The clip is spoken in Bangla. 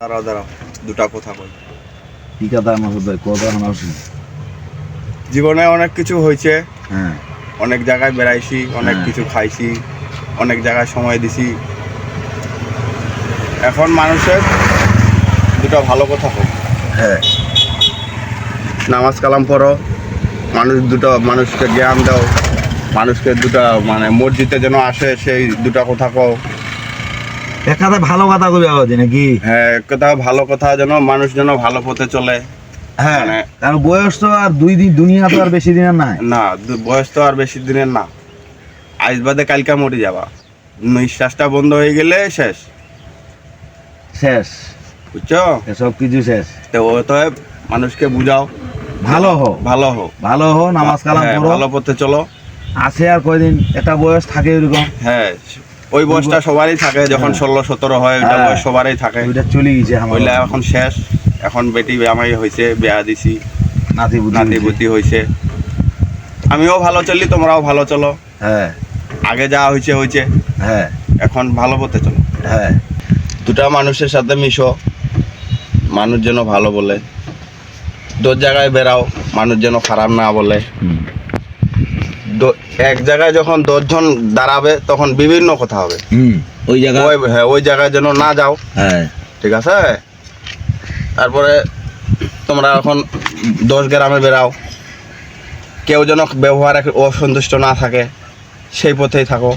দাঁড়াও দাঁড়াও দুটা কথা কই কি কথা ভাই কথা শোনা জীবনে অনেক কিছু হয়েছে। হ্যাঁ। অনেক জায়গায় বেড়াইছি অনেক হ্যাঁ। কিছু খাইছি অনেক জায়গায় সময় দিছি। এখন মানুষের দুটো ভালো কথা হোক। হ্যাঁ। নামাজ কালাম পড়ো মানুষ দুটো মানুষকে জ্ঞান দাও মানুষকে দুটো মানে মসজিদে যেন আসে সেই দুটো কথা কও। এক কথা ভালো কথা কবি আবার নাকি? হ্যাঁ এক কথা ভালো কথা যেন মানুষ যেন ভালো পথে চলে। হ্যাঁ মানে- কারণ বয়স তো আর দুই দিন দুনিয়া তো আর বেশি দিনের নাই। না বয়স তো আর বেশি দিনের না। আজ বাদে কালকা মরে যাবা। নিঃশ্বাসটা বন্ধ হয়ে গেলে শেষ। শেষ। বুঝছ? এসব কিছু শেষ। তো অতএব মানুষকে বুঝাও। ভালো হো ভালো হোক ভালো হো নামাজ কালাম হ্যাঁ, করো ভালো পথে চলো। আছে আর কয়দিন? একটা বয়স থাকে এরকম। হ্যাঁ ওই বয়সটা সবারই থাকে যখন। ষোলো সতেরো হয় ওইটা হ্যাঁ। বয়স সবারই থাকে। ওইটা চলে গেছে ওইটা এখন শেষ। এখন বেটি আমাই হয়েছে বেয়া দিছি। নাতি বুদ্ধি নাতি হয়েছে। আমিও ভালো চলি তোমরাও ভালো চলো। হ্যাঁ। আগে যা হয়েছে হয়েছে। হ্যাঁ। এখন ভালো পথে চলো। হ্যাঁ। দুটা মানুষের সাথে মিশো। মানুষ যেন ভালো বলে। দশ জায়গায় বেরাও মানুষ যেন খারাপ না বলে। হুম। দ- এক জায়গায় যখন দশজন দাঁড়াবে তখন বিভিন্ন কথা হবে। হুম ওই জায়গায় ওই হ্যাঁ ওই জায়গায় যেন না যাও। হ্যাঁ। ঠিক আছে? তারপরে তোমরা এখন দশ গ্রামে বেরাও কেউ যেন ব্যবহারে অসন্তুষ্ট না থাকে সেই পথেই থাকো।